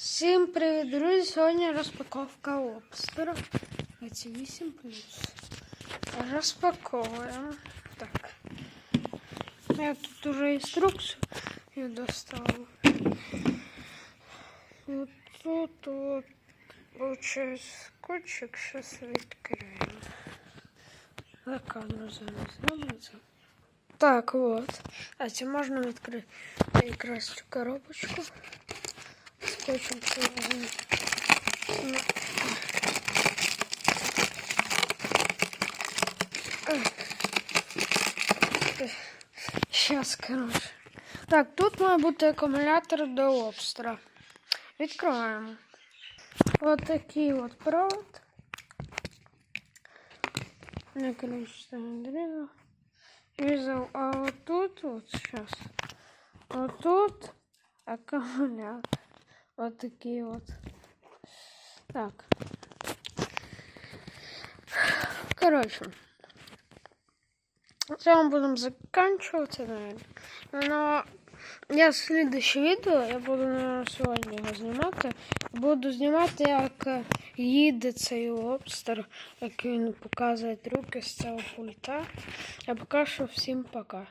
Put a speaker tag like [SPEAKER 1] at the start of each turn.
[SPEAKER 1] Всім привіт, друзі! Сьогодні розпаковка лобстера. Ці 8 плюс. Розпаковуємо. Так. Я тут уже інструкцію я достала. Вот тут вот получается скотчик. Сейчас відкриємо. За камеру зараз зробиться. Так, вот. А це можна відкрити якраз цю коробочку. Скотчем привязан. Сейчас, короче. Так, тут має бути акумулятор до лобстера. Відкриваємо. Ось такий от провод. На количество дрена. Вязал. А вот тут вот сейчас. Вот тут аккумулятор. Вот такие вот. Так. Короче. С вами будем заканчиваться, наверное. Но я следующее відео, я буду наверное, сьогодні його знімати. Буду знімати, як е, їде цей лобстер, як він показує трюки з цього пульта. Я поки що всім пока.